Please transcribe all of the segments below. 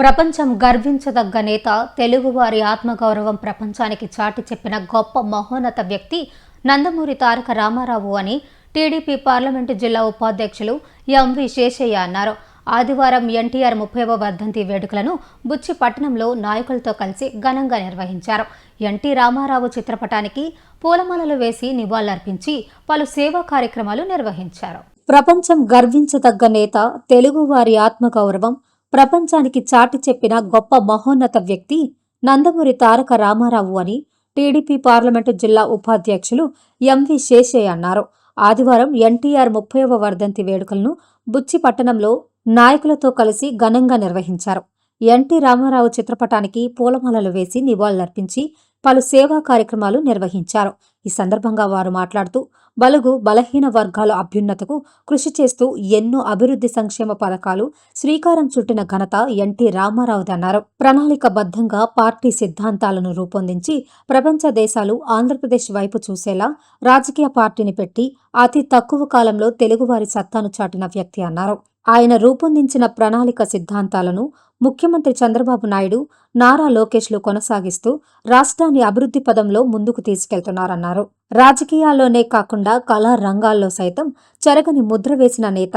ప్రపంచం గర్వించదగ్గ నేత తెలుగువారి ఆత్మగౌరవం ప్రపంచానికి చాటి చెప్పిన గొప్ప మహోన్నత వ్యక్తి నందమూరి తారక రామారావు అని టీడీపీ పార్లమెంటు జిల్లా ఉపాధ్యక్షులు ఎంవి శేషయ్య అన్నారు. ఆదివారం ఎన్టీఆర్ ముప్పైవ వర్ధంతి వేడుకలను బుచ్చి పట్టణంలో నాయకులతో కలిసి ఘనంగా నిర్వహించారు. ఎన్టీ రామారావు చిత్రపటానికి పూలమాలలు వేసి నివాళులర్పించి పలు సేవా కార్యక్రమాలు నిర్వహించారు. ప్రపంచం గర్వించదగ్గ నేత తెలుగువారి ఆత్మగౌరవం ప్రపంచానికి చాటి చెప్పిన గొప్ప మహోన్నత వ్యక్తి నందమూరి తారక రామారావు అని టీడీపీ పార్లమెంటు జిల్లా ఉపాధ్యక్షులు ఎంవి శేషయ్య అన్నారు. ఆదివారం ఎన్టీఆర్ ముప్పైవ వర్ధంతి వేడుకలను బుచ్చి పట్టణంలో నాయకులతో కలిసి ఘనంగా నిర్వహించారు. ఎన్టీ రామారావు చిత్రపటానికి పూలమాలలు వేసి నివాళులర్పించి పలు సేవా కార్యక్రమాలు నిర్వహించారు. ఈ సందర్భంగా వారు మాట్లాడుతూ బలుగు బలహీన వర్గాల అభ్యున్నతకు కృషి చేస్తూ ఎన్నో అభివృద్ధి సంక్షేమ పథకాలు శ్రీకారం చుట్టిన ఘనత ఎన్టీ రామారావుది అన్నారు. ప్రణాళికబద్ధంగా పార్టీ సిద్ధాంతాలను రూపొందించి ప్రపంచ దేశాలు ఆంధ్రప్రదేశ్ వైపు చూసేలా రాజకీయ పార్టీని పెట్టి అతి తక్కువ కాలంలో తెలుగువారి సత్తాను చాటిన వ్యక్తి అన్నారు. ఆయన రూపొందించిన ప్రణాళిక సిద్ధాంతాలను ముఖ్యమంత్రి చంద్రబాబు నాయుడు నారా లోకేష్లు కొనసాగిస్తూ రాష్ట్రాన్ని అభివృద్ధి పదంలో ముందుకు తీసుకెళ్తున్నారన్నారు. రాజకీయాల్లోనే కాకుండా కళా రంగాల్లో సైతం చెరగని ముద్ర వేసిన నేత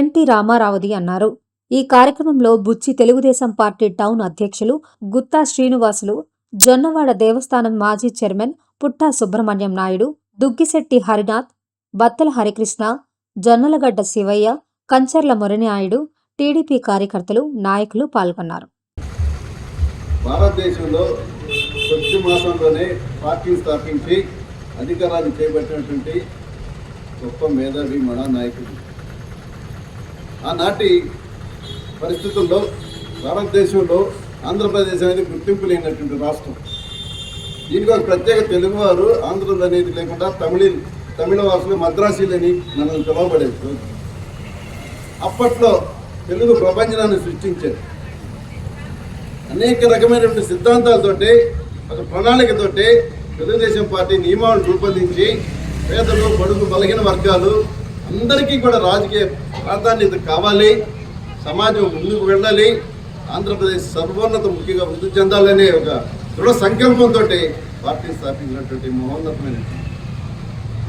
ఎన్టీ రామారావుది అన్నారు. ఈ కార్యక్రమంలో బుచ్చి తెలుగుదేశం పార్టీ టౌన్ అధ్యక్షులు గుత్తా శ్రీనివాసులు జొన్నవాడ దేవస్థానం మాజీ చైర్మన్ పుట్టా సుబ్రహ్మణ్యం నాయుడు దుగ్గిశెట్టి హరినాథ్ బత్తల హరికృష్ణ జొన్నలగడ్డ శివయ్య కంచర్ల మురళినాయుడు టీడీపీ కార్యకర్తలు నాయకులు పాల్గొన్నారు. భారతదేశంలో కొద్ది మాసంలోనే పార్టీ స్థాపించి అధికారాన్ని చేపట్టినటువంటి గొప్ప మేధావి మన నాయకుడు. ఆనాటి పరిస్థితుల్లో భారతదేశంలో ఆంధ్రప్రదేశ్ అనేది గుర్తింపు లేనటువంటి రాష్ట్రం. దీనికి ఒక ప్రత్యేక తెలుగువారు ఆంధ్రులు అనేది లేకుండా తమిళ తమిళ వాసులు మద్రాసీలని మనల్ని పిలువబడేది. అప్పట్లో తెలుగు ప్రపంచనాన్ని సృష్టించాడు అనేక రకమైనటువంటి సిద్ధాంతాలతోటి ఒక ప్రణాళికతోటి తెలుగుదేశం పార్టీ నియమాలను రూపొందించి పేదలు బడుగు బలహీన వర్గాలు అందరికీ కూడా రాజకీయ ప్రాధాన్యత కావాలి సమాజం ముందుకు వెళ్ళాలి ఆంధ్రప్రదేశ్ సర్వోన్నత ముఖ్యంగా వృద్ధి చెందాలనే ఒక దృఢ సంకల్పంతో పార్టీ స్థాపించినటువంటి మహోన్నతమైన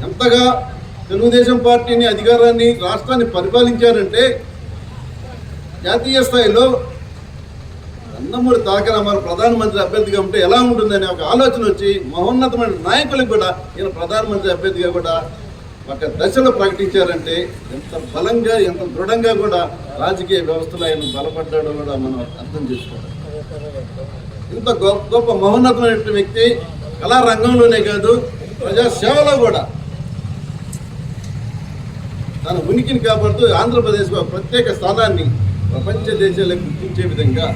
ఎంతగా తెలుగుదేశం పార్టీని అధికారాన్ని రాష్ట్రాన్ని పరిపాలించారంటే జాతీయ స్థాయిలో నందమూరి తారక రామారావు ప్రధానమంత్రి అభ్యర్థిగా ఉంటే ఎలా ఉంటుందనే ఒక ఆలోచన వచ్చి మహోన్నతమైన నాయకులకు కూడా ఈయన ప్రధానమంత్రి అభ్యర్థిగా కూడా ఒక దశలో ప్రకటించారంటే ఎంత బలంగా ఎంత దృఢంగా కూడా రాజకీయ వ్యవస్థలో ఆయన బలపడ్డాడో కూడా మనం అర్థం చేసుకోవాలి. ఇంత గొప్ప గొప్ప మహోన్నతమైన వ్యక్తి కళారంగంలోనే కాదు ప్రజా సేవలో కూడా. తన ఉనికిని కాపాడుతూ ఆంధ్రప్రదేశ్ ప్రత్యేక స్థానాన్ని ప్రపంచ దేశాలకు గుర్తించే విధంగా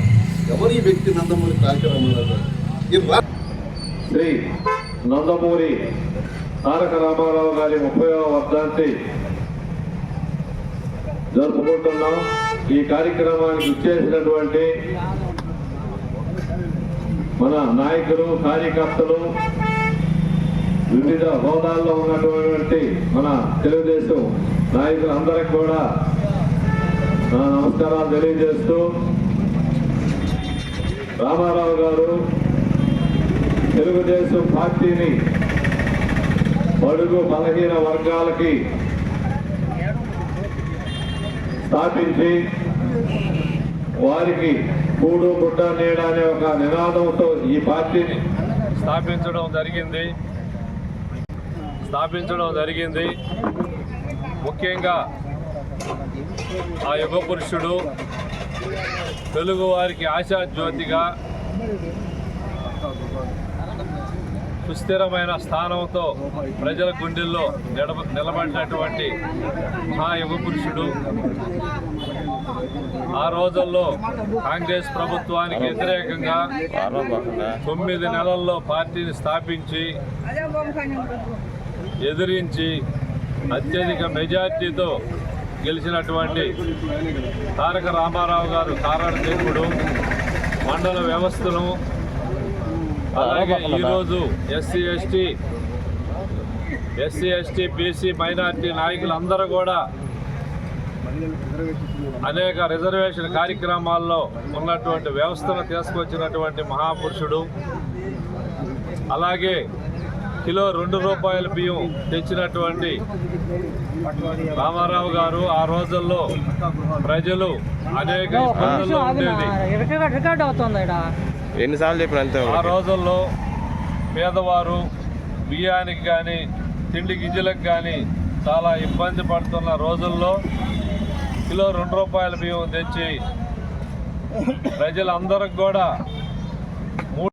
ఎవరి వ్యక్తి నందమూరి తారక రామారావు శ్రీ నందమూరి తారక రామారావు గారి ముప్పై వర్ధంతి జరుపుకుంటున్నాం. ఈ కార్యక్రమానికి ఇచ్చేసినటువంటి మన నాయకులు కార్యకర్తలు వివిధ హోదాల్లో ఉన్నటువంటి మన తెలుగుదేశం నాయకులందరికీ కూడా నా నమస్కారాలు తెలియజేస్తూ రామారావు గారు తెలుగుదేశం పార్టీని బడుగు బలహీన వర్గాలకి స్థాపించి వారికి కూడు గుడ్డ నీడ అనే ఒక నినాదంతో ఈ పార్టీని స్థాపించడం జరిగింది. స్థాపించడం జరిగింది. ముఖ్యంగా ఆ యుగ పురుషుడు తెలుగువారికి ఆశాజ్యోతిగా సుస్థిరమైన స్థానంతో ప్రజల గుండెల్లో నిలబ నిలబడినటువంటి మహాయుగ పురుషుడు ఆ రోజుల్లో కాంగ్రెస్ ప్రభుత్వానికి వ్యతిరేకంగా తొమ్మిది నెలల్లో పార్టీని స్థాపించి ఎదిరించి అత్యధిక మెజార్టీతో గెలిచినటువంటి తారక రామారావు గారు కారణజన్ముడు మండల వ్యవస్థను అలాగే ఈరోజు SC ST SC ST BC minority నాయకులందరూ కూడా అనేక రిజర్వేషన్ కార్యక్రమాల్లో ఉన్నటువంటి వ్యవస్థను తీసుకొచ్చినటువంటి మహాపురుషుడు. అలాగే కిలో రెండు రూపాయల బియ్యం తెచ్చినటువంటి రామారావు గారు ఆ రోజుల్లో ప్రజలు అనేక ఎన్నిసార్లు చెప్పిన ఆ రోజుల్లో పేదవారు బియ్యానికి కానీ తిండి గింజలకు కానీ చాలా ఇబ్బంది పడుతున్న రోజుల్లో కిలో రెండు రూపాయల బియ్యం తెచ్చి ప్రజలందరికి కూడా